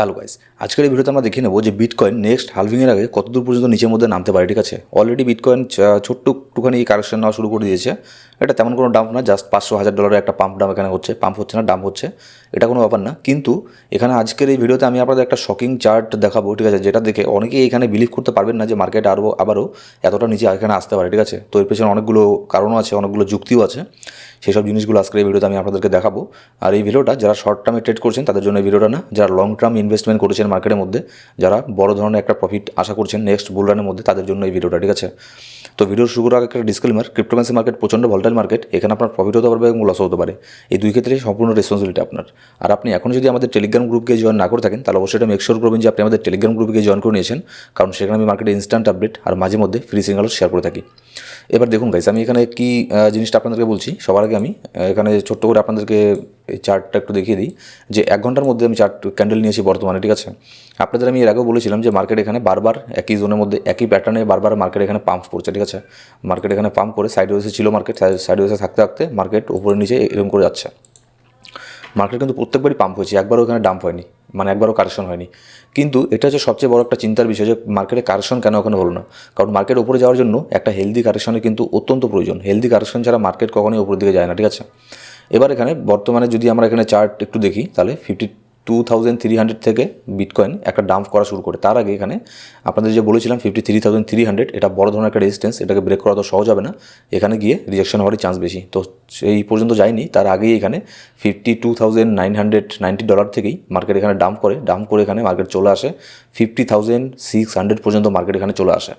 Hello guys আজকের এই ভিডিওতে আমরা দেখে নেব যে বিটকয়েন নেক্সট হালভিংয়ের আগে কতদূর পর্যন্ত নিচের মধ্যে নামতে পারে, ঠিক আছে? অলরেডি বিটকয়েন ছোট্ট একটুখানি কারেকশন নেওয়া শুরু করে দিয়েছে। এটা তেমন কোনো ডাম্প না জাস্ট পাঁচশো হাজার ডলারের একটা পাম্প ডাম এখানে হচ্ছে। পাম্প হচ্ছে না ডাম্প হচ্ছে। এটা কোনো ব্যাপার না। কিন্তু এখানে আজকের এই ভিডিওতে আমি আপনাদের একটা শকিং চার্ট দেখাবো, ঠিক আছে? যেটা দেখে অনেকেই এখানে বিলিভ করতে পারবেন না যে মার্কেট আরও আবারও এতটা নিচে এখানে আসতে পারে, ঠিক আছে? তো এর পেছনে অনেকগুলো কারণও আছে, অনেকগুলো যুক্তিও আছে। সেই সব জিনিসগুলো আজকের এই ভিডিওতে আমি আপনাদেরকে দেখাবো। আর এই ভিডিওটা যারা শর্ট টার্মে ট্রেড করছেন, তাদের জন্য এই ভিডিওটা না, যারা লং টার্ম ইনভেস্টমেন্ট করেছেন মার্কেটের মধ্যে, যারা বড় ধরনের একটা প্রফিট আশা করছেন নেক্সট বুলরানের মধ্যে, তাদের জন্য এই ভিডিওটা, ঠিক আছে? তো ভিডিওর শুরুর আগে একটা ডিসক্লেমার ক্রিপ্টোকারেন্সি মার্কেট প্রচণ্ড ভলটাইল মার্কেট এখানে আপনার প্রফিট হতে পারবে এবং লস হতে পারে। এই দুই ক্ষেত্রে সম্পূর্ণ রেসপন্সিবিলিটি আপনার। আর আপনি এখন যদি আমাদের টেলিগ্রাম গ্রুপকে জয়েন না করে থাকেন, তাহলে অবশ্যই এটা মেক শিওর করবেন যে আপনি আমাদের টেলিগ্রাম গ্রুপকে জয়েন করে নিয়েছেন, কারণ সেখানে আমি মার্কেটে ইনস্ট্যান্ট আপডেট আর মাঝে মধ্যে ফ্রি সিঙ্গালও শেয়ার করে থাকি। এবার দেখুন গাইস আমি এখানে কি জিনিসটা আপনাদেরকে বলছি, সবার আগে আমি এখানে ছোট্ট করে আপনাদেরকে এই চার্টটা একটু দেখিয়ে দিই, যে এক ঘণ্টার মধ্যে আমি চার্ট ক্যান্ডেল নিয়েছি বর্তমানে, ঠিক আছে? আপনাদের আমি এর আগেও বলেছিলাম যে মার্কেট এখানে বারবার একই জোনের মধ্যে, একই প্যাটার্নে বারবার মার্কেট এখানে পাম্প করছে ঠিক আছে? মার্কেট এখানে পাম্প করে সাইড ওয়েসে ছিল মার্কেট সাইড ওয়েসে থাকতে থাকতে মার্কেট উপরে নিচে এরকম করে যাচ্ছে। মার্কেট কিন্তু প্রত্যেকবারই পাম্প হয়েছে, একবারও ওখানে ডাম্প হয়নি মানে একবারও কারেকশন হয়নি। কিন্তু এটা হচ্ছে সবচেয়ে বড় একটা চিন্তার বিষয় যে মার্কেটে কারেকশন কেন ওখানে হলো না? কারণ মার্কেট ওপরে যাওয়ার জন্য একটা হেলদি কারেকশনের কিন্তু অত্যন্ত প্রয়োজন। হেলদি কারেকশন ছাড়া মার্কেট কখনোই উপরের দিকে যায় না, ঠিক আছে? এবার এখানে বর্তমানে যদি আমরা এখানে চার্ট একটু দেখি, তাহলে fifty two thousand three hundred থেকে বিটকয়েন একটা ডাম্প করা শুরু করে। তার আগে এখানে আপনাদের যে বলেছিলাম fifty three thousand three hundred এটা বড় ধরনের একটা রেজিস্ট্যান্স এটাকে ব্রেক করা তো সহজ হবে না। এখানে গিয়ে রিজেকশন হওয়ারই চান্স বেশি। তো সেই পর্যন্ত যায়নি। তার আগেই এখানে fifty two thousand nine hundred ninety dollar থেকেই মার্কেট এখানে ডাম্প করে। ডাম্প করে এখানে মার্কেট চলে আসে। ফিফটি থাউজেন্ড সিক্স হান্ড্রেড পর্যন্ত মার্কেট এখানে চলে আসে।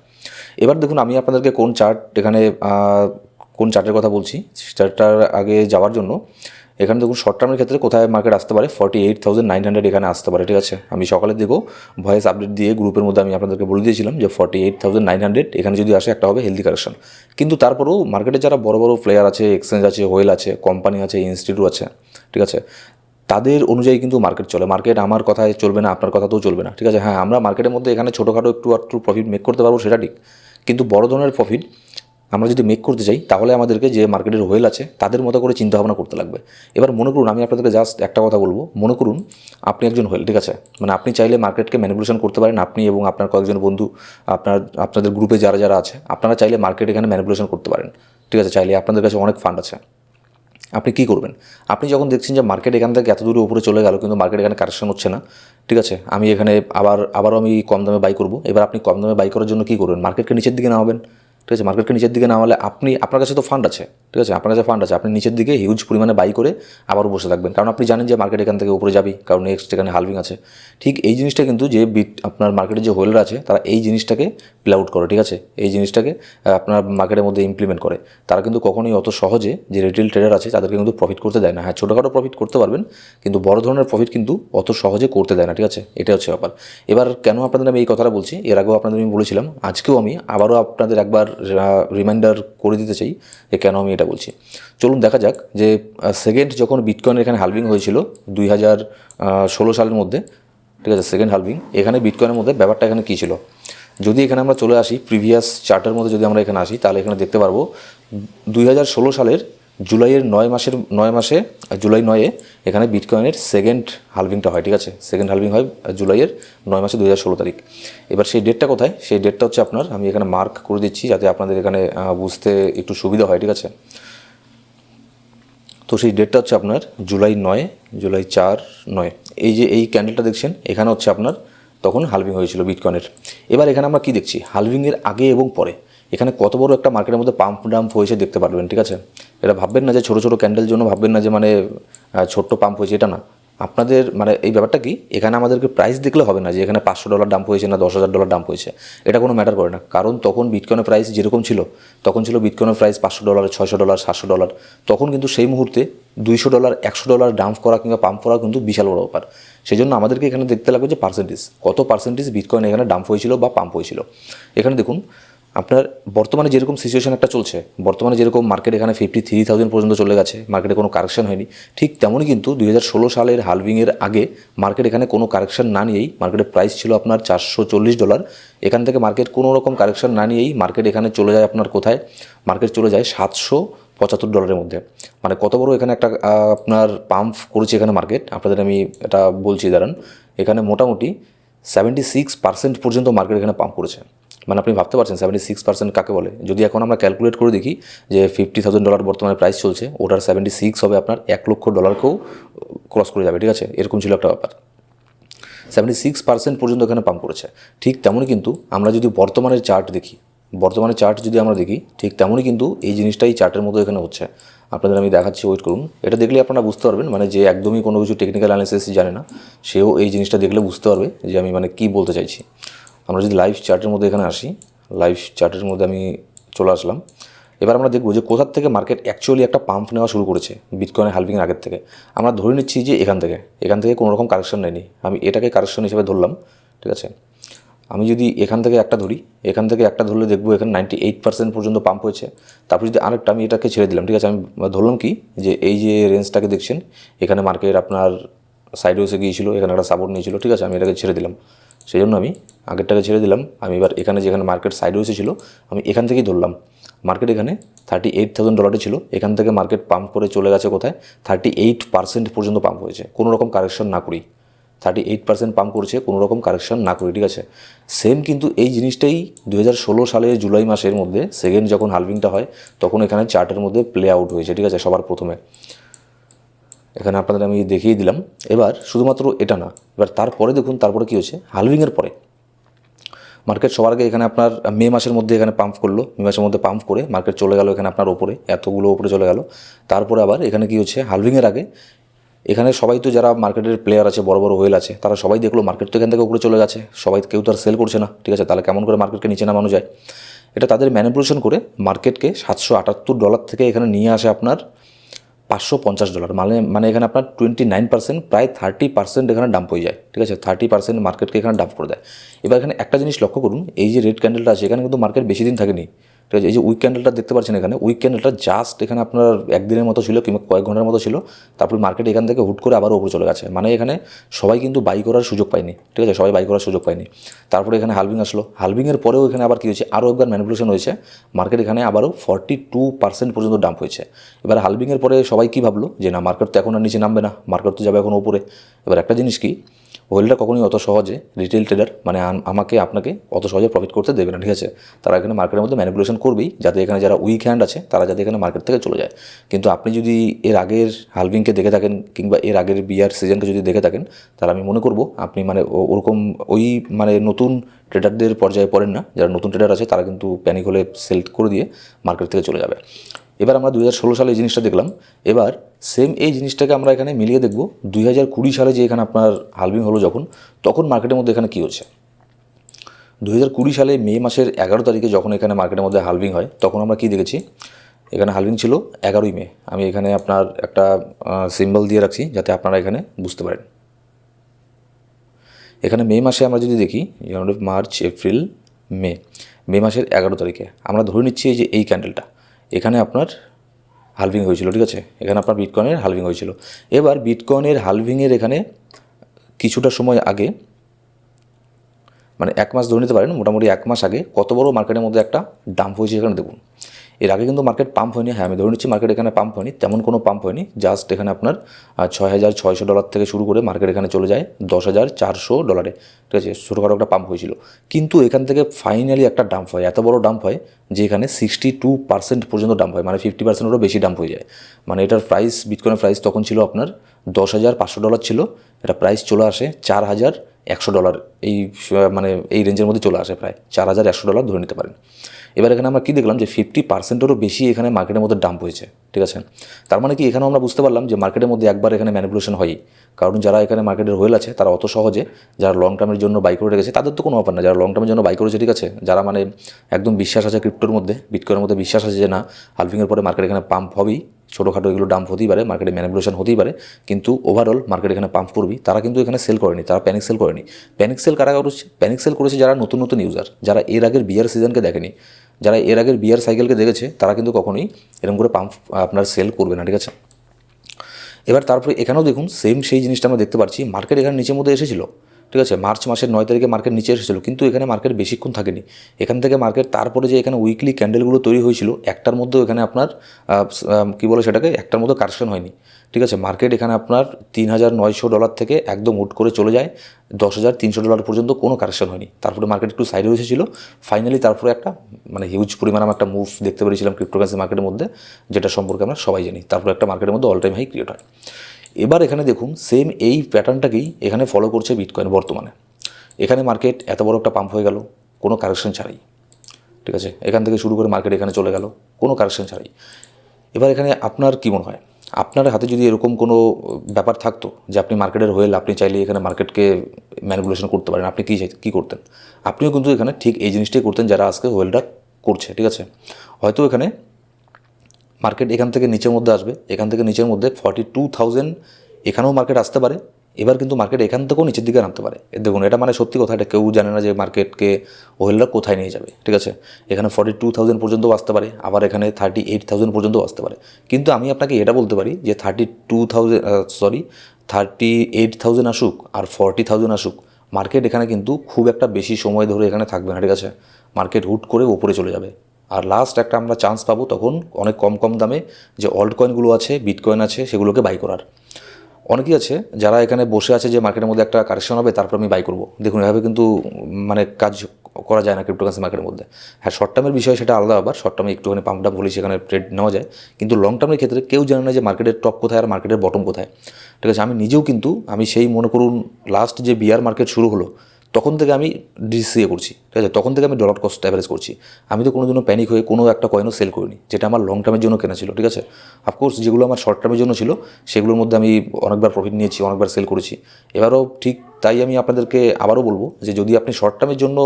এবার দেখুন, আমি আপনাদেরকে কোন চার্ট এখানে কোন চার্টের কথা বলছি। চার্টটার আগে যাওয়ার জন্য এখানে দেখুন শর্ট টার্মের ক্ষেত্রে কোথায় মার্কেট আসতে পারে? Forty eight thousand nine hundred এখানে আসতে পারে, ঠিক আছে? আমি সকালের দিকেও ভয়েস আপডেট দিয়ে গ্রুপের মধ্যে আমি আপনাদেরকে বলে দিয়েছিলাম যে forty eight thousand nine hundred এখানে যদি আসে একটা হবে হেলদি কারেকশন কিন্তু তারপরেও মার্কেটে যারা বড় বড় প্লেয়ার আছে এক্সচেঞ্জ আছে হোয়েল আছে কোম্পানি আছে ইনস্টিটিউট আছে, ঠিক আছে? তাদের অনুযায়ী কিন্তু মার্কেট চলে। মার্কেট আমার কথায় চলবে না, আপনার কথাতেও চলবে না, ঠিক আছে? হ্যাঁ আমরা মার্কেটের মধ্যে এখানে ছোটোখাটো একটু একটু প্রফিট মেক করতে পারব, সেটা ঠিক। কিন্তু বড় ধরনের প্রফিট আমরা যদি মেক করতে চাই তাহলে আমাদেরকে যে মার্কেটের হোয়েল আছে, তাদের মতো করে চিন্তাভাবনা করতে লাগবে। এবার মনে করুন, আমি আপনাদেরকে জাস্ট একটা কথা বলব। মনে করুন, আপনি একজন হোয়েল ঠিক আছে? মানে আপনি চাইলে মার্কেটকে ম্যানিপুলেশন করতে পারেন। আপনি এবং আপনার কয়েকজন বন্ধু, আপনার, আপনাদের গ্রুপে যারা যারা আছে, আপনারা চাইলে মার্কেট এখানে ম্যানিপুলেশন করতে পারেন। ঠিক আছে? চাইলে আপনাদের কাছে অনেক ফান্ড আছে। আপনি কী করবেন? আপনি যখন দেখছেন যে মার্কেট এখান থেকে এত দূরে উপরে চলে গেল, কিন্তু মার্কেট এখানে কারেকশন হচ্ছে না, ঠিক আছে? আমি এখানে আবার, আবারও আমি কম দামে বাই করব। এবার আপনি কম দামে বাই করার জন্য কী করবেন? মার্কেটকে নিচের দিকে নামাবেন। ঠিক আছে? মার্কেটকে নিচের দিকে নামালে আপনি, আপনার কাছে তো ফান্ড আছে, ঠিক আছে? আপনার কাছে ফান্ড আছে, আপনি নিচের দিকে হিউজ পরিমাণে বাই করে আবারও বসে থাকবেন। কারণ আপনি জানেন যে মার্কেট এখান থেকে উপরে যাবেই, কারণ নেক্সট এখানে হালভিং আছে। ঠিক এই জিনিসটা কিন্তু যে বিট আপনার মার্কেটে যে হোল্ডার আছে, তারা এই জিনিসটাকে প্লে আউট করে, ঠিক আছে? এই জিনিসটাকে আপনার মার্কেটের মধ্যে ইমপ্লিমেন্ট করে। তারা কিন্তু কখনোই অত সহজে যে রিটেল ট্রেডার আছে, তাদেরকে কিন্তু প্রফিট করতে দেয় না। হ্যাঁ ছোটোখাটো প্রফিট করতে পারবেন, কিন্তু বড় ধরনের প্রফিট কিন্তু অত সহজে করতে দেয় না, ঠিক আছে? এটা হচ্ছে ব্যাপার। এবার কেন আপনাদের আমি এই কথাটা বলছি? এর আগেও আপনাদের আমি বলেছিলাম, আজকেও আমি আবারও আপনাদের একবার রিমাইন্ডার করে দিতে চাই, যে কেন আমি এটা বলছি। চলুন দেখা যাক যে সেকেন্ড যখন বিটকয়েনের এখানে হালভিং হয়েছিল দুই হাজার ষোলো সালের মধ্যে, ঠিক আছে সেকেন্ড হালভিং এখানে বিটকয়েনের মধ্যে ব্যাপারটা এখানে কী ছিল? যদি এখানে আমরা চলে আসি প্রিভিয়াস চার্টের মধ্যে যদি আমরা এখানে আসি, তাহলে এখানে দেখতে পারব, দুই হাজার ষোলো সালের জুলাইয়ের নয় মাসের, নয় মাসে জুলাই নয়ে এখানে বিটকয়েনের সেকেন্ড হালভিংটা হয়, ঠিক আছে? সেকেন্ড হালভিং হয় জুলাইয়ের নয় মাসে দু ষোলো তারিখ। এবার সেই ডেটটা কোথায়? সেই ডেটটা হচ্ছে আপনার, আমি এখানে মার্ক করে দিচ্ছি যাতে আপনাদের এখানে বুঝতে একটু সুবিধা হয়, ঠিক আছে? তো সেই ডেটটা হচ্ছে আপনার জুলাই নয়, জুলাই চার নয়। এই যে এই ক্যান্ডেলটা দেখছেন, এখানে হচ্ছে আপনার তখন হালভিং হয়েছিল বিটকয়েনের। এবার এখানে আমরা কি দেখছি? হালভিংয়ের আগে এবং পরে। এখানে কত বড় একটা মার্কেটের মধ্যে পাম্প ডাম্প হয়েছে দেখতে পারবেন, ঠিক আছে? এটা ভাববেন না যে ছোটো ছোটো ক্যান্ডেল জন্য ভাববেন না যে মানে ছোট্ট পাম্প হয়েছে, এটা না। আপনাদের মানে এই ব্যাপারটা কি? এখানে আমাদেরকে প্রাইস দেখলে হবে না যে এখানে পাঁচশো ডলার ডাম্প হয়েছে না দশ হাজার ডলার ডাম্প হয়েছে। এটা কোনো ম্যাটার করে না। কারণ তখন বিটকয়েনের প্রাইস যেরকম ছিল, তখন ছিল বিটকয়েনের প্রাইস পাঁচশো ডলার ছয়শো ডলার সাতশো ডলার তখন কিন্তু সেই মুহূর্তে দুইশো ডলার একশো ডলার ডাম্প করা কিংবা পাম্প করা কিন্তু বিশাল বড় ব্যাপার। সেই জন্য আমাদেরকে এখানে দেখতে লাগবে যে পার্সেন্টেজ কত পার্সেন্টেজ বিটকয়েন এখানে ডাম্প হয়েছিল বা পাম্প হয়েছিল। এখানে দেখুন আপনার বর্তমানে যেরকম সিচুয়েশন একটা চলছে, বর্তমানে যেরকম মার্কেট এখানে ফিফটি থ্রি থাউজেন্ড পর্যন্ত চলে গেছে মার্কেটে কোনো কারেকশন হয়নি, ঠিক তেমনই কিন্তু দুই হাজার ষোলো সালের হালভিংয়ের আগে মার্কেট এখানে কোনো কারেকশন না নিয়েই মার্কেটের প্রাইস ছিল আপনার চারশো চল্লিশ ডলার এখান থেকে মার্কেট কোনো রকম কারেকশন না নিয়েই মার্কেট এখানে চলে যায় আপনার কোথায়? মার্কেট চলে যায় সাতশো পঁচাত্তর ডলারের মধ্যে। মানে কত বড় এখানে একটা আপনার পাম্প করেছে এখানে মার্কেট আপনাদের আমি এটা বলছি, দাঁড়ান। এখানে মোটামুটি সেভেন্টি সিক্স পার্সেন্ট পর্যন্ত মার্কেট এখানে পাম্প করেছে। মানে আপনি ভাবতে পারছেন সেভেন্টি সিক্স পার্সেন্ট কাকে বলে? যদি এখন আমরা ক্যালকুলেট করে দেখি যে ফিফটি থাউজেন্ড ডলার বর্তমানে প্রাইস চলছে, ওটার সেভেন্টি সিক্স হবে আপনার এক লক্ষ ডলারকেও ক্রস করে যাবে, ঠিক আছে? এরকম ছিল একটা ব্যাপার। সেভেন্টি সিক্স পার্সেন্ট পর্যন্ত এখানে পাম্প করেছে। ঠিক তেমনই কিন্তু আমরা যদি বর্তমানের চার্ট দেখি বর্তমানে চার্ট যদি আমরা দেখি, ঠিক তেমনই কিন্তু এই জিনিসটাই চার্টের মতো এখানে হচ্ছে। আপনাদের আমি দেখাচ্ছি ওয়েট করুন। এটা দেখলে আপনারা বুঝতে পারবেন মানে যে একদমই কোনো কিছু টেকনিক্যাল অ্যানালিসিস জানে না, সেও এই জিনিসটা দেখলে বুঝতে পারবে যে আমি মানে কী বলতে চাইছি। আমরা যদি লাইভ চার্টের মধ্যে এখানে আসি লাইভ চার্টের মধ্যে আমি চলে আসলাম। এবার আমরা দেখব যে কোথার থেকে মার্কেট অ্যাকচুয়ালি একটা পাম্প নেওয়া শুরু করেছে বিটকয়েনের হালভিংয়ের আগের থেকে। আমরা ধরে নিচ্ছি যে এখান থেকে। এখান থেকে কোনো রকম কারেকশন নেয়নি। আমি এটাকে কারেকশন হিসেবে ধরলাম, ঠিক আছে? আমি যদি এখান থেকে একটা ধরি, এখান থেকে একটা ধরলে দেখব এখানে নাইনটি এইট পার্সেন্ট পর্যন্ত পাম্প হয়েছে। তারপর যদি আরেকটা আমি এটাকে ছেড়ে দিলাম, ঠিক আছে? আমি ধরলাম কি? যে এই যে রেঞ্জটাকে দেখছেন, এখানে মার্কেট আপনার সাইডে এসে গিয়েছিল, এখানে একটা সাপোর্ট নিয়েছিল, ঠিক আছে? আমি এটাকে ছেড়ে দিলাম। সেই জন্য আমি আগেরটাকে ছেড়ে দিলাম। আমি এবার এখানে যেখানে মার্কেট সাইডে এসেছিল, আমি এখান থেকেই ধরলাম। মার্কেট এখানে থার্টি এইট থাউজেন্ড ডলারে ছিল। এখান থেকে মার্কেট পাম্প করে চলে গেছে কোথায়? থার্টি এইট পার্সেন্ট পর্যন্ত পাম্প হয়েছে। কোনো রকম কারেকশন না করি। থার্টি এইট পার্সেন্ট পাম্প করছে, কোনো রকম কারেকশন না করি, ঠিক আছে? সেম কিন্তু এই জিনিসটাই দু ষোলো সালের জুলাই মাসের মধ্যে সেকেন্ড যখন হালভিংটা হয়, তখন এখানে চার্টের মধ্যে প্লে আউট হয়েছে, ঠিক আছে? সবার প্রথমে। এখানে আপনাদের আমি দেখিয়ে দিলাম। এবার শুধুমাত্র এটা না, এবার তারপরে দেখুন, তারপরে কী হচ্ছে হালভিংয়ের পরে। মার্কেট সবার আগে এখানে আপনার মে মাসের মধ্যে এখানে পাম্প করল। মে মাসের মধ্যে পাম্প করে মার্কেট চলে গেল এখানে আপনার ওপরে, এতগুলো ওপরে চলে গেল। তারপরে আবার এখানে কি হচ্ছে? হালভিংয়ের আগে। এখানে সবাই তো যারা মার্কেটের প্লেয়ার আছে, বড় বড় হোয়েল আছে, তারা সবাই দেখল মার্কেট তো এখান থেকে উপরে চলে গেছে। সবাই কেউ তো আর সেল করছে না, ঠিক আছে? তাহলে কেমন করে মার্কেটকে নিচে নামানো যায়? এটা তাদের ম্যানিপুলেশন করে মার্কেটকে সাতশো আটাত্তর ডলার থেকে এখানে নিয়ে আসে আপনার পাঁচশো পঞ্চাশ ডলার মানে মানে এখানে আপনার টোয়েন্টি নাইন পার্সেন্ট প্রায় থার্টি পার্সেন্ট এখানে ডাম্প হয়ে যায়। ঠিক আছে? থার্টি পার্সেন্ট মার্কেটকে এখানে ডাম্প করে দেয়। এবার এখানে একটা জিনিস লক্ষ্য করুন, এই যে রেড ক্যান্ডেলটা আছে, এখানে কিন্তু মার্কেট বেশি দিন থাকেনি। ঠিক আছে, এই যে উইক ক্যান্ডেলটা দেখতে পাচ্ছেন এখানে উইক ক্যান্ডেলটা জাস্ট এখানে আপনার একদিনের মতো ছিল কিংবা কয়েক ঘণ্টার মতো ছিল, তারপর মার্কেট এখান থেকে হুট করে আবার উপরে চলে গেছে। মানে এখানে সবাই কিন্তু বাই করার সুযোগ পায়নি, ঠিক আছে, সবাই বাই করার সুযোগ পায়নি। তারপরে এখানে হালভিং আসলো হালভিংয়ের পরেও এখানে আবার কী হয়েছে, আরও একবার ম্যানিপুলেশন হয়েছে মার্কেট এখানে আবারও ফর্টি টু পার্সেন্ট পর্যন্ত ডাম্প হয়েছে। এবার হালভিংয়ের পরে সবাই কী ভাবলো, যে না মার্কেট তো এখন আর নিচে নামবে না মার্কেট তো যাবে এখন উপরে। এবার একটা জিনিস কি হোয়েলটা কখনোই অত সহজে রিটেল ট্রেডার মানে আমাকে, আপনাকে অত সহজে প্রফিট করতে দেবে না, ঠিক আছে? তারা এখানে মার্কেটের মধ্যে ম্যানিপুলেশন করবেই, যাতে এখানে যারা উইক হ্যান্ড আছে, তারা যাতে এখানে মার্কেট থেকে চলে যায়। কিন্তু আপনি যদি এর আগের হালভিংকে দেখে থাকেন, কিংবা এর আগের বিয়ার সিজনকে যদি দেখে থাকেন, তাহলে আমি মনে করব আপনি মানে ওরকম ওই মানে নতুন ট্রেডারদের পর্যায়ে পড়েন না। যারা নতুন ট্রেডার আছে, তারা কিন্তু প্যানিক হলে সেল করে দিয়ে মার্কেট থেকে চলে যাবে। এবার আমরা দু হাজার ষোলো সালে এই জিনিসটা দেখলাম। এবার সেম এই জিনিসটাকে আমরা এখানে মিলিয়ে দেখব। দুই হাজার কুড়ি সালে যে এখানে আপনার হালভিং হলো যখন, তখন মার্কেটের মধ্যে এখানে কী হচ্ছে? দুই হাজার কুড়ি সালে মে মাসের এগারো তারিখে যখন এখানে মার্কেটের মধ্যে হালভিং হয়, তখন আমরা কী দেখেছি? এখানে হালভিং ছিল এগারোই মে। আমি এখানে আপনার একটা সিম্বল দিয়ে রাখছি যাতে আপনারা এখানে বুঝতে পারেন। এখানে মে মাসে আমরা যদি দেখি জানুয়ারি মার্চ এপ্রিল মে মে মাসের এগারো তারিখে আমরা ধরে নিচ্ছি এই যে এই ক্যান্ডেলটা এখানে আপনার হালভিং হয়েছিল, ঠিক আছে? এখানে আপনার বিটকয়েনের হালভিং হয়েছিল। এবার বিটকয়েনের হালভিংয়ের এখানে কিছুটা সময় আগে মানে এক মাস ধরে নিতে পারেন, মোটামুটি এক মাস আগে কত বড় মার্কেটের মধ্যে একটা ডাম্প হয়েছে এখানে দেখুন। এর আগে কিন্তু মার্কেট পাম্প হয়নি হ্যাঁ আমি ধরে নিচ্ছি মার্কেট এখানে পাম্প হয়নি, তেমন কোনো পাম্প হয়নি জাস্ট এখানে আপনার ছয় হাজার ছয়শো ডলার থেকে শুরু করে মার্কেট এখানে চলে যায় দশ হাজার চারশো ডলারে ঠিক আছে, ছোটোখাটো একটা পাম্প হয়েছিল। কিন্তু এখান থেকে ফাইনালি একটা ডাম্প হয়, এত বড় ডাম্প হয় যে এখানে সিক্সটি টু পার্সেন্ট পর্যন্ত ডাম্প হয় মানে ফিফটি পার্সেন্টেরও বেশি ডাম্প হয়ে যায়। মানে এটার প্রাইস বিটকয়েনের প্রাইস তখন ছিল আপনার দশ হাজার পাঁচশো ডলার ছিল, এটা প্রাইস চলে আসে চার হাজার একশো ডলার এই মানে এই রেঞ্জের মধ্যে চলে আসে প্রায় চার হাজার একশো ডলার ধরে নিতে পারেন। এবার এখানে আমরা কী দেখলাম যে ফিফটি পার্সেন্টেরও বেশি এখানে মার্কেটের মধ্যে ডাম্প হয়েছে, ঠিক আছে? তার মানে কি এখানেও আমরা বুঝতে পারলাম যে মার্কেটের মধ্যে একবার এখানে ম্যানিপুলেশন হয়ই। কারণ যারা এখানে মার্কেটের হোয়েল আছে, তারা অত সহজে যারা লং টার্মের জন্য বাই করে রেখেছে, তাদের তো কোনো ব্যাপার না। যারা লং টার্মের জন্য বাই করেছে, ঠিক আছে? যারা মানে একদম বিশ্বাস আছে ক্রিপ্টোর মধ্যে বিটকয়েনের মধ্যে বিশ্বাস আছে যে না হালভিংয়ের পরে মার্কেট এখানে পাম্প হবেই। ছোটোখাটো এগুলো ডাম্প হতেই পারে মার্কেটে ম্যানিপুলেশন হতেই পারে, কিন্তু ওভারঅল মার্কেট এখানে পাম্প করবি তারা কিন্তু এখানে সেল করেনি, তারা প্যানিক সেল করেনি। প্যানিক সেল কারা করেছে? প্যানিক সেল করেছে যারা নতুন নতুন ইউজার যারা এর আগের বিয়ার সিজনকে দেখেনি। যারা এর আগের বিয়ার সাইকেলকে দেখেছে, তারা কিন্তু কখনোই এরকম করে পাম্প আপনার সেল করবে না, ঠিক আছে? এবার তারপরে এখানেও দেখুন সেম সেই জিনিসটা আমরা দেখতে পাচ্ছি মার্কেট এখানে নিচের মধ্যে এসেছিল। ঠিক আছে, মার্চ মাসের নয় তারিখে মার্কেট নিচে এসেছিল, কিন্তু এখানে মার্কেট বেশিক্ষণ থাকেনি। এখান থেকে মার্কেট তারপরে যে এখানে উইকলি ক্যান্ডেলগুলো তৈরি হয়েছিল, একটার মধ্যেও এখানে আপনার কী বলে সেটাকে, একটার মধ্যে কারেকশন হয়নি। ঠিক আছে মার্কেট এখানে আপনার তিন হাজার নয়শো ডলার থেকে একদম উঠ করে চলে যায়, দশ হাজার তিনশো ডলার পর্যন্ত কোনো কারেকশন হয়নি। তারপরে মার্কেট একটু সাইডে এসেছিল ফাইনালি তারপরে একটা মানে হিউজ পরিমাণ আমরা একটা মুভ দেখতে পেরেছিলাম ক্রিপ্টোকারেন্সি মার্কেটের মধ্যে, যেটা সম্পর্কে আমরা সবাই জানি। তারপরে একটা মার্কেটের মধ্যে অল টাইম হাই ক্রিয়েট হয়। এবার এখানে দেখুন সেম এই প্যাটার্নটাকেই এখানে ফলো করছে বিটকয়েন বর্তমানে। এখানে মার্কেট এত বড় একটা পাম্প হয়ে গেল, কোনো কারেকশন ছাড়াই। ঠিক আছে? এখান থেকে শুরু করে মার্কেট এখানে চলে গেল, কোনো কারেকশন ছাড়াই। এবার এখানে আপনার কী মনে হয়? আপনার হাতে যদি এরকম কোনো ব্যাপার থাকতো যে আপনি মার্কেটের হোয়েল আপনি চাইলে এখানে মার্কেটকে ম্যানিপুলেশন করতে পারেন, আপনি কী কী করতেন? আপনিও কিন্তু এখানে ঠিক এই জিনিসটাই করতেন যারা আজকে হোয়েলটা করছে, ঠিক আছে? হয়তো এখানে মার্কেট এখান থেকে নিচের মধ্যে আসবে, এখান থেকে নিচের মধ্যে ফর্টি টু থাউজেন্ড এখানেও মার্কেট আসতে পারে। এবার কিন্তু মার্কেট এখান থেকেও নিচের দিকে নামতে পারে। দেখুন, এটা মানে সত্যি কথা, এটা কেউ জানে না যে মার্কেটকে ওয়েলরা কোথায় নিয়ে যাবে, ঠিক আছে? এখানে ফর্টি টু থাউজেন্ড পর্যন্ত আসতে পারে, আবার এখানে থার্টি এইট থাউজেন্ড পর্যন্ত আসতে পারে। কিন্তু আমি আপনাকে এটা বলতে পারি যে thirty two thousand sorry thirty eight thousand আসুক আর ফর্টি থাউজেন্ড আসুক, মার্কেট এখানে কিন্তু খুব একটা বেশি সময় ধরে এখানে থাকবে না, ঠিক আছে? মার্কেট হুট করে ওপরে চলে যাবে। আর লাস্ট একটা আমরা চান্স পাবো তখন অনেক কম কম দামে যে অল্ট কয়েনগুলো আছে বিটকয়েন আছে, সেগুলোকে বাই করার। অনেকেই আছে যারা এখানে বসে আছে যে মার্কেটের মধ্যে একটা কারেকশন হবে, তারপর আমি বাই করব। দেখুন, এভাবে কিন্তু মানে কাজ করা যায় না ক্রিপ্টোকারেন্সি মার্কেটের মধ্যে। হ্যাঁ শর্ট টার্মের বিষয় সেটা আলাদা আবার শর্ট টার্মে একটুখানি পাম্প ডাপ সেখানে ট্রেড নেওয়া যায়। কিন্তু লং টার্মের ক্ষেত্রে কেউ জানে না যে মার্কেটের টপ কোথায় আর মার্কেটের বটম কোথায়। ঠিক আছে, আমি নিজেও কিন্তু, আমি সেই মনে করুন লাস্ট যে বিয়ার মার্কেট শুরু হলো তখন থেকে আমি ডিসিএ করছি, ঠিক আছে? তখন থেকে আমি ডলার কস্ট অ্যাভারেজ করছি। আমি তো কোনো জন্য প্যানিক হয়ে কোনো একটা কয়েনও সেল করিনি, যেটা আমার লং টার্মের জন্য কেনা ছিল, ঠিক আছে? অফকোর্স যেগুলো আমার শর্ট টার্মের জন্য ছিল, সেগুলোর মধ্যে আমি অনেকবার প্রফিট নিয়েছি, অনেকবার সেল করেছি। এবারও ঠিক তাই আমি আপনাদেরকে আবারও বলব যে যদি আপনি শর্ট টার্মের জন্য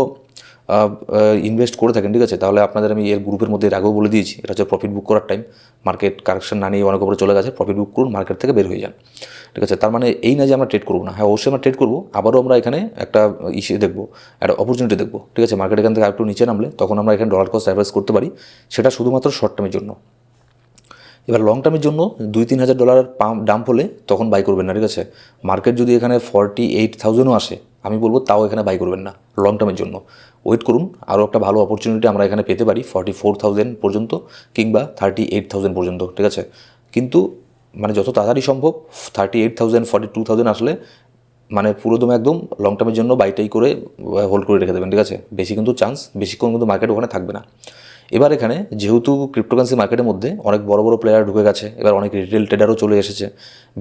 ইনভেস্ট করে থাকেন, ঠিক আছে? তাহলে আপনাদের আমি এর গ্রুপের মধ্যে এর আগেও বলে দিয়েছি, এটা হচ্ছে প্রফিট বুক করার টাইম মার্কেট কারেকশন না নিয়ে অনেক উপরে চলে গেছে প্রফিট বুক করুন মার্কেট থেকে বের হয়ে যান, ঠিক আছে? তার মানে এই না যে আমরা ট্রেড করব না। হ্যাঁ অবশ্যই আমরা ট্রেড করব, আবারও আমরা এখানে একটা ইসে দেখব, একটা অপরচুনিটি দেখব, ঠিক আছে? মার্কেট এখান থেকে একটু নিচে নামলে তখন আমরা এখানে ডলার কস্ট অ্যাভারেজ করতে পারি, সেটা শুধুমাত্র শর্ট টার্মের জন্য। এবার লং টার্মের জন্য দুই তিন হাজার ডলার পাম্প ডাম্প হলে তখন বাই করবেন না, ঠিক আছে? মার্কেট যদি এখানে ফর্টি এইট থাউজেন্ডও আসে, আমি বলব তাও এখানে বাই করবেন না লং টার্মের জন্য। ওয়েট করুন। আরও একটা ভালো অপরচুনিটি আমরা এখানে পেতে পারি ফর্টি ফোর থাউজেন্ড পর্যন্ত কিংবা থার্টি এইট থাউজেন্ড পর্যন্ত, ঠিক আছে? কিন্তু মানে যত তাড়াতাড়ি সম্ভব thirty eight thousand forty two thousand আসলে মানে পুরোদমে একদম লং টার্মের জন্য বাইটাই করে হোল্ড করে রেখে দেবেন, ঠিক আছে? বেশি কিন্তু চান্স বেশিক্ষণ কিন্তু মার্কেট ওখানে থাকবে না। এবার এখানে, যেহেতু ক্রিপ্টোকারেন্সি মার্কেটের মধ্যে অনেক বড় বড় প্লেয়ার ঢুকে গেছে, এবার অনেক রিটেল ট্রেডারও চলে এসেছে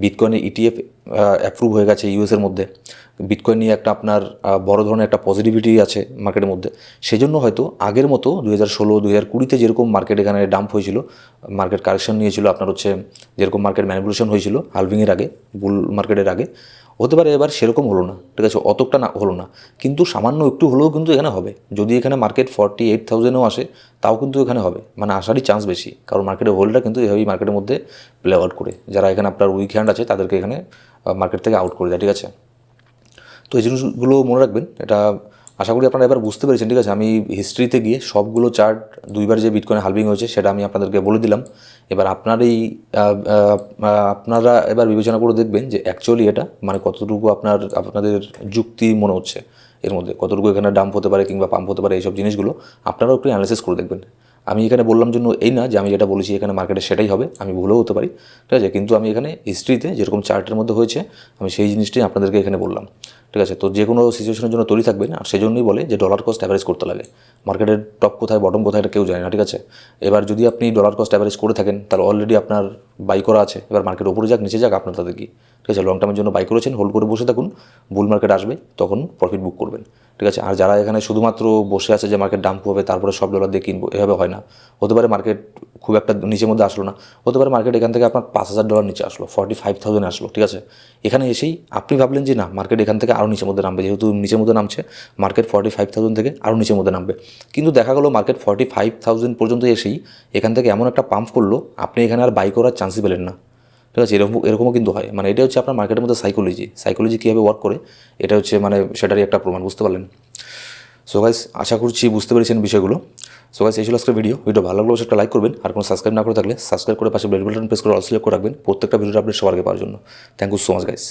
বিটকয়েনের ইটিএফ অ্যাপ্রুভ হয়ে গেছে ইউএসের মধ্যে। বিটকয়েন নিয়ে একটা আপনার বড় ধরনের একটা পজিটিভিটি আছে মার্কেটের মধ্যে। সেই জন্য হয়তো আগের মতো দু হাজার ষোলো দু হাজার কুড়িতে যেরকম মার্কেট এখানে ডাম্প হয়েছিল মার্কেট কারেকশন নিয়েছিল, আপনার হচ্ছে যেরকম মার্কেট ম্যানিপুলেশন হয়েছিল হালভিংয়ের আগে বুল মার্কেটের আগে, হতে পারে এবার সেরকম হলো না, ঠিক আছে? অতটা না, হলো না। কিন্তু সামান্য একটু হলেও কিন্তু এখানে হবে। যদি এখানে মার্কেট ফর্টি এইট থাউজেন্ডও আসে, তাও কিন্তু এখানে হবে। মানে আসারই চান্স বেশি, কারণ মার্কেটের হোল্ডটা কিন্তু এভাবেই মার্কেটের মধ্যে প্লে আউট করে। যারা এখানে আপনার উইক হ্যান্ড আছে, তাদেরকে এখানে মার্কেট থেকে আউট করে দেয়, ঠিক আছে? তো এই জিনিসগুলো মনে রাখবেন, এটা আশা করি আপনারা এবার বুঝতে পেরেছেন, ঠিক আছে? আমি হিস্ট্রিতে গিয়ে সবগুলো চার্ট দুইবার যে বিটকয়েন হালভিং হয়েছে, সেটা আমি আপনাদেরকে বলে দিলাম। এবার আপনার এই আপনারা এবার বিবেচনা করে দেখবেন যে অ্যাকচুয়ালি এটা মানে কতটুকু আপনার, আপনাদের যুক্তি মনে হচ্ছে এর মধ্যে, কতটুকু এখানে ডাম্প হতে পারে কিংবা পাম্প হতে পারে এইসব জিনিসগুলো, আপনারাও একটু অ্যানালিসিস করে দেখবেন। আমি এখানে বললাম জন্য এই না যে আমি যেটা বলেছি এখানে মার্কেটে সেটাই হবে, আমি ভুলেও হতে পারি, ঠিক আছে? কিন্তু আমি এখানে হিস্ট্রিতে যেরকম চার্টের মধ্যে হয়েছে, আমি সেই জিনিসটাই আপনাদেরকে এখানে বললাম। ঠিক আছে, তো যে কোনো সিচুয়েশনের জন্য তৈরি থাকবেন আর সেজন্যই বলে যে ডলার কস্ট অ্যাভারেজ করতে লাগে। মার্কেটের টপ কোথায় বটম কোথায়, এটা কেউ জানে না, ঠিক আছে? এবার যদি আপনি ডলার কস্ট অ্যাভারেজ করে থাকেন, তাহলে অলরেডি আপনার বাই করা আছে। এবার মার্কেট ওপরে যাক, নিচে যাক, আপনার তাদের কি? ঠিক আছে লং টার্মের জন্য বাই করেছেন হোল্ড করে বসে থাকুন বুল মার্কেট আসবে, তখন প্রফিট বুক করবেন, ঠিক আছে? আর যারা এখানে শুধুমাত্র বসে আছে যে মার্কেট ডাম্প হবে, তারপরে সব ডলার দিয়ে কিনবো, এভাবে হয় না। হতে পারে মার্কেট খুব একটা নিচের মধ্যে আসলো না, হতে পারে মার্কেট এখান থেকে আপনার পাঁচ হাজার ডলার নিচে আসলো ফর্টি ফাইভ থাউজেন্ড আসলো, ঠিক আছে? এখানে এসেই আপনি ভাবলেন যে না মার্কেট এখান থেকে আরও নিচের মধ্যে নামবে। যেহেতু নিচের মধ্যে নামছে মার্কেট ফর্টি ফাইভ থাউজেন্ড থেকে আরও নিচের মধ্যে নামবে। কিন্তু দেখা গেলো মার্কেট ফর্টি ফাইভ থাউজেন্ড পর্যন্ত এসেই এখান থেকে এমন একটা পাম্প করল, আপনি এখানে আর বাই করার চান্সই পেলেন না। ঠিক আছে? এরকম, এরকমও কিন্তু হয়। মানে এটা হচ্ছে আপনার মার্কেটের মধ্যে সাইকোলজি সাইকোলজি কীভাবে ওয়ার্ক করে, এটা হচ্ছে মানে সেটারই একটা প্রমাণ, বুঝতে পারলেন? সো গাইস আশা করছি বুঝতে পেরেছেন বিষয়গুলো। সো গাইস এই ছিল আজকের ভিডিও ভিডিও ভালো লাগলে অবশ্যই একটা লাইক করবেন। আর কোনো সাবস্ক্রাইব না করে থাকলে সাবস্ক্রাইব করে পাশে বেল বাটন প্রেস করে অল সিলেক্ট করে রাখবেন। প্রত্যেকটা ভিডিওর আপডেট সবার আগে পাওয়ার জন্য। Thank you so much guys